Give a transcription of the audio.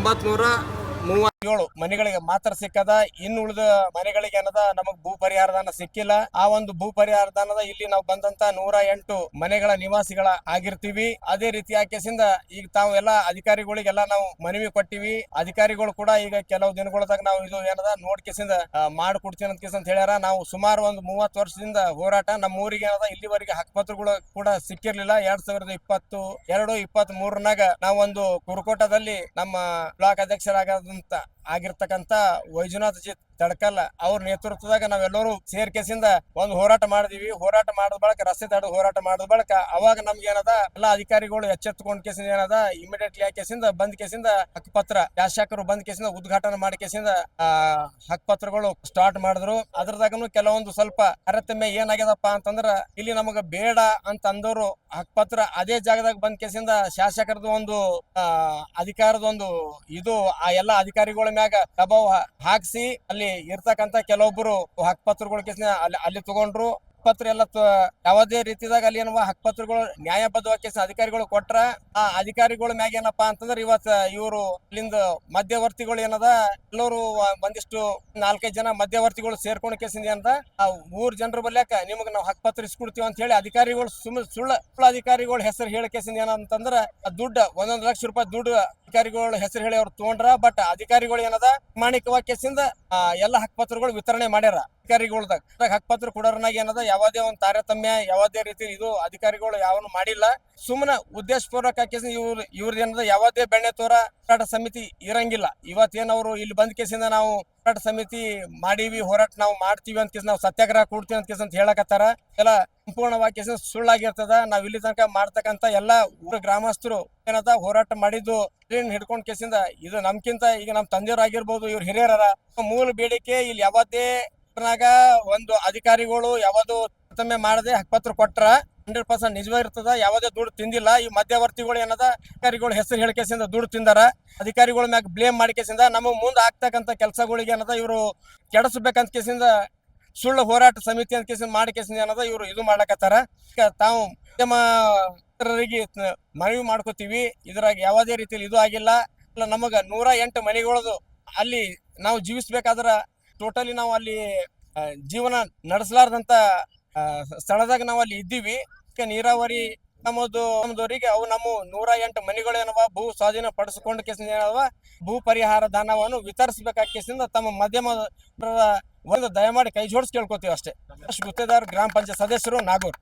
ಒಂಬತ್ನೂರ ಮೂವತ್ತೇಳು ಮನೆಗಳಿಗೆ ಮಾತ್ರ ಸಿಕ್ಕದ, ಇನ್ನು ಉಳಿದ ಮನೆಗಳಿಗೆ ಏನದ ನಮಗ್ ಭೂ ಪರಿಹಾರದಾನ ಸಿಕ್ಕಿಲ್ಲ. ಆ ಒಂದು ಭೂ ಪರಿಹಾರದಾನದ ಇಲ್ಲಿ ನಾವು ಬಂದಂತ ನೂರ ಎಂಟು ಮನೆಗಳ ನಿವಾಸಿಗಳ ಆಗಿರ್ತೀವಿ. ಅದೇ ರೀತಿ ಆಕೆಸಿಂದ ಈಗ ತಾವು ಎಲ್ಲ ಅಧಿಕಾರಿಗಳಿಗೆಲ್ಲ ನಾವು ಮನವಿ ಕೊಟ್ಟಿವಿ. ಅಧಿಕಾರಿಗಳು ಕೂಡ ಈಗ ಕೆಲವು ದಿನಗಳದಾಗ ನಾವು ಇದು ಏನದ ನೋಡ್ಕೆಸಿಂದ ಮಾಡ್ಕೊಡ್ತೀನಿ ಅಂತ ಅಂತ ಹೇಳ್ಯಾರ. ನಾವು ಸುಮಾರು ಒಂದು ಮೂವತ್ತು ವರ್ಷದಿಂದ ಹೋರಾಟ ನಮ್ಮ ಊರಿಗೆ ಏನದ ಇಲ್ಲಿವರೆಗೆ ಹಕ್ಪತ್ರಗಳು ಕೂಡ ಸಿಕ್ಕಿರ್ಲಿಲ್ಲ. ಎರಡ್ ಸಾವಿರದ ಇಪ್ಪತ್ತು, ಎರಡು ಇಪ್ಪತ್ತ್ ಮೂರನಾಗ ನಾವೊಂದು ಕುರುಕೋಟದಲ್ಲಿ ನಮ್ಮ ಬ್ಲಾಕ್ ಅಧ್ಯಕ್ಷರಾಗದಂತ ಆಗಿರ್ತಕ್ಕಂತ ವೈಜುನಾಥ್ ಜಿ ತಡ್ಕಲ್ ಅವ್ರ ನೇತೃತ್ವದಾಗ ನಾವೆಲ್ಲರೂ ಸೇರ್ಕೆಸಿಂದ ಒಂದು ಹೋರಾಟ ಮಾಡಿದಿವಿ. ಹೋರಾಟ ಮಾಡಿದ ಬಳಕ, ರಸ್ತೆ ತಡೆ ಹೋರಾಟ ಮಾಡಿದ ಬಳಕ ಅವಾಗ ನಮ್ಗೆ ಏನದ ಎಲ್ಲ ಅಧಿಕಾರಿಗಳು ಎಚ್ಚೆತ್ತುಕೊಂಡ್ ಕೇಸಿಂದ ಏನದ? ಇಮಿಡಿಯೇಟ್ಲಿ ಆ ಕೇಸಿಂದ ಬಂದ್ ಕೇಸಿಂದ ಹಕ್ಕುಪತ್ರ ಶಾಸಕರು ಬಂದ್ ಕೇಸಿಂದ ಉದ್ಘಾಟನೆ ಮಾಡಿ ಕೇಸಿಂದ, ಆ ಹಕ್ಕುಪತ್ರಗಳು ಸ್ಟಾರ್ಟ್ ಮಾಡಿದ್ರು. ಅದ್ರದಾಗನು ಕೆಲವೊಂದು ಸ್ವಲ್ಪ ತಾರತಮ್ಯ ಏನಾಗ್ಯದಪ್ಪ ಅಂತಂದ್ರ, ಇಲ್ಲಿ ನಮಗ ಬೇಡ ಅಂತ ಅಂದವರು ಹಕ್ಕುಪತ್ರ ಅದೇ ಜಾಗದಾಗ ಬಂದ್ ಕೇಸಿಂದ ಶಾಸಕರದ ಒಂದು ಅಧಿಕಾರದ ಒಂದು ಇದು, ಆ ಎಲ್ಲಾ ಅಧಿಕಾರಿಗಳ ಮ್ಯಾಗ ದಬಾವ್ ಹಾಕ್ಸಿ ಅಲ್ಲಿ ಇರ್ತಕ್ಕಂತ ಕೆಲವೊಬ್ಬರು ಹಕ್ಪತ್ರಗಳ ಕೇಸಿನ ಅಲ್ಲಿ ಅಲ್ಲಿ ತಗೊಂಡ್ರು. ಪತ್ರ ಎಲ್ಲ ಯಾವುದೇ ರೀತಿದಾಗ ಅಲ್ಲಿ ಏನವ ಹಕ್ಪತ್ರಗಳು ನ್ಯಾಯಬದ್ಧವಾಗಿ ಅಧಿಕಾರಿಗಳು ಕೊಟ್ರ, ಆ ಅಧಿಕಾರಿಗಳ ಮ್ಯಾಗ ಏನಪ್ಪಾ ಅಂತಂದ್ರ ಇವತ್ ಇವರು ಅಲ್ಲಿಂದ ಮಧ್ಯವರ್ತಿಗಳು ಏನದ, ಎಲ್ಲರೂ ಒಂದಿಷ್ಟು ನಾಲ್ಕೈದು ಜನ ಮಧ್ಯವರ್ತಿಗಳು ಸೇರ್ಕೊಂಡ್ ಕೇಸಿಂದ ಏನದ, ಆ ಊರ್ ಜನರ ಬಲ್ಯಾಕ ನಿಮಗ್ ನಾವು ಹಕ್ಪತ್ರ ಇಸ್ಕೊಡ್ತೀವಿ ಅಂತ ಹೇಳಿ ಅಧಿಕಾರಿಗಳು ಸುಮ್ಮನೆ ಸುಳ್ಳ ಸುಳ್ಳ ಅಧಿಕಾರಿಗಳ ಹೆಸರು ಹೇಳ ಕೇಸಿಂದ ಏನಂತಂದ್ರ ದುಡ್ಡು ಒಂದೊಂದ್ ಲಕ್ಷ ರೂಪಾಯಿ ದುಡ್ಡು ಅಧಿಕಾರಿಗಳ ಹೆಸರು ಹೇಳಿ ಅವ್ರು ತಗೊಂಡ್ರ ಬಟ್ ಅಧಿಕಾರಿಗಳು ಏನದ ಪ್ರಾಮಾಣಿಕವಾಗಿ ಕೇಸಿಂದ ಎಲ್ಲ ಹಕ್ಪತ್ರಗಳು ವಿತರಣೆ ಮಾಡ್ಯಾರ. ಅಧಿಕಾರಿಗಳ್ದಾಗ ಹಕ್ಕುಪತ್ರ ಕೊಡೋರ್ನಾಗ ಏನದ, ಯಾವುದೇ ಒಂದು ತಾರತಮ್ಯ, ಯಾವುದೇ ರೀತಿ ಇದು ಅಧಿಕಾರಿಗಳು ಯಾವನು ಮಾಡಿಲ್ಲ. ಸುಮ್ಮನೆ ಉದ್ದೇಶಪೂರ್ವಕ ಕೇಸಿಂದ ಇವ್ರ ಇವ್ರದ್ದು ಏನದ, ಯಾವುದೇ ಬೆಣ್ಣೆ ತೋರ ಸಮಿತಿ ಇರಂಗಿಲ್ಲ. ಇವತ್ತೇನವ್ರು ಇಲ್ಲಿ ಬಂದ ಕೇಸಿಂದ ನಾವು ಹೋರಾಟ ಸಮಿತಿ ಮಾಡೀವಿ, ಹೋರಾಟ ನಾವು ಮಾಡ್ತೀವಿ ಅಂತ ನಾವು ಸತ್ಯಾಗ್ರಹ ಕೊಡ್ತೀವಿ ಅಂತ ಅಂತ ಹೇಳಕತ್ತಾರ. ಎಲ್ಲ ಸಂಪೂರ್ಣವಾಗಿ ಸುಳ್ಳಾಗಿರ್ತದ. ನಾವ್ ಇಲ್ಲಿ ತನಕ ಮಾಡ್ತಕ್ಕಂತ ಎಲ್ಲಾ ಊರ ಗ್ರಾಮಸ್ಥರು ಏನದ ಹೋರಾಟ ಮಾಡಿದ್ದು ಹಿಡ್ಕೊಂಡ್ ಕೇಸಿಂದ ಇದು ನಮ್ಕಿಂತ ಈಗ ನಮ್ ತಂದೆಯವ್ರಾಗಿರ್ಬೋದು, ಇವ್ರ ಹಿರಿಯರ ಮೂಲ ಬೇಡಿಕೆ ಇಲ್ಲಿ ಯಾವತ್ತೇ ಒಂದು ಅಧಿಕಾರಿಗಳು ಯಾವ್ದು ಮಾಡದೆ ಹಕ್ಪತ್ರ ಕೊಟ್ರ ಹಂಡ್ರೆಡ್ ಪರ್ಸೆಂಟ್ ನಿಜವೇ ಇರ್ತದ ಯಾವುದೇ ದುಡ್ಡು ತಿಂದಿಲ್ಲ. ಈ ಮಧ್ಯವರ್ತಿಗಳು ಏನದ ಅಧಿಕಾರಿಗಳು ಹೆಸರು ಹೇಳಿಕೆಸಿಂದ ದುಡ್ಡು ತಿಂದಾರ. ಅಧಿಕಾರಿಗಳ ಮ್ಯಾಗ ಬ್ಲೇಮ್ ಮಾಡಿಕೆಸಿಂದ ನಮಗ್ ಮುಂದೆ ಆಗ್ತಕ್ಕಂತ ಕೆಲಸಗಳಿಗೆ ಏನದ ಇವರು ಕೆಡಿಸ್ಬೇಕಂತ ಕೇಸಿಂದ ಸುಳ್ಳು ಹೋರಾಟ ಸಮಿತಿ ಅಂತ ಕೇಸಿಂದ ಮಾಡಿ ಏನದ ಇವರು ಇದು ಮಾಡಕತ್ತಾರ ತಾವು ಮಾಧ್ಯಮರಿಗೆ ಮನವಿ ಮಾಡ್ಕೋತೀವಿ. ಇದ್ರಾಗ ಯಾವುದೇ ರೀತಿಯಲ್ಲಿ ಇದು ಆಗಿಲ್ಲ. ನಮಗ ನೂರ ಎಂಟು ಮನೆಗಳದು ಅಲ್ಲಿ ನಾವು ಜೀವಿಸ್ಬೇಕಾದ್ರ ಟೋಟಲಿ ನಾವು ಅಲ್ಲಿ ಜೀವನ ನಡೆಸಲಾರ್ದಂತ ಆ, ಸ್ಥಳದಾಗ ನಾವು ಅಲ್ಲಿ ಇದ್ದೀವಿ. ನೀರಾವರಿ ನಮ್ಮದು ನಮ್ದವರಿಗೆ ಅವು ನಮ್ಮ ನೂರ ಎಂಟು ಮನೆಗಳೇನವ, ಭೂ ಸ್ವಾಧೀನ ಪಡಿಸಿಕೊಂಡ ಕೇಸಿಂದ ಭೂ ಪರಿಹಾರ ದಾನವನ್ನು ವಿತರಿಸಬೇಕಾದ ಕೇಸಿಂದ ತಮ್ಮ ಮಧ್ಯಮ ಒಂದು ದಯಮಾಡಿ ಕೈ ಜೋಡಿಸಿ ಕೇಳ್ಕೊತೀವಿ ಅಷ್ಟೇ. ಅಷ್ಟು ಗುತ್ತೇದಾರ್ ಗ್ರಾಮ ಪಂಚಾಯತ್ ಸದಸ್ಯರು ನಾಗೂರ್.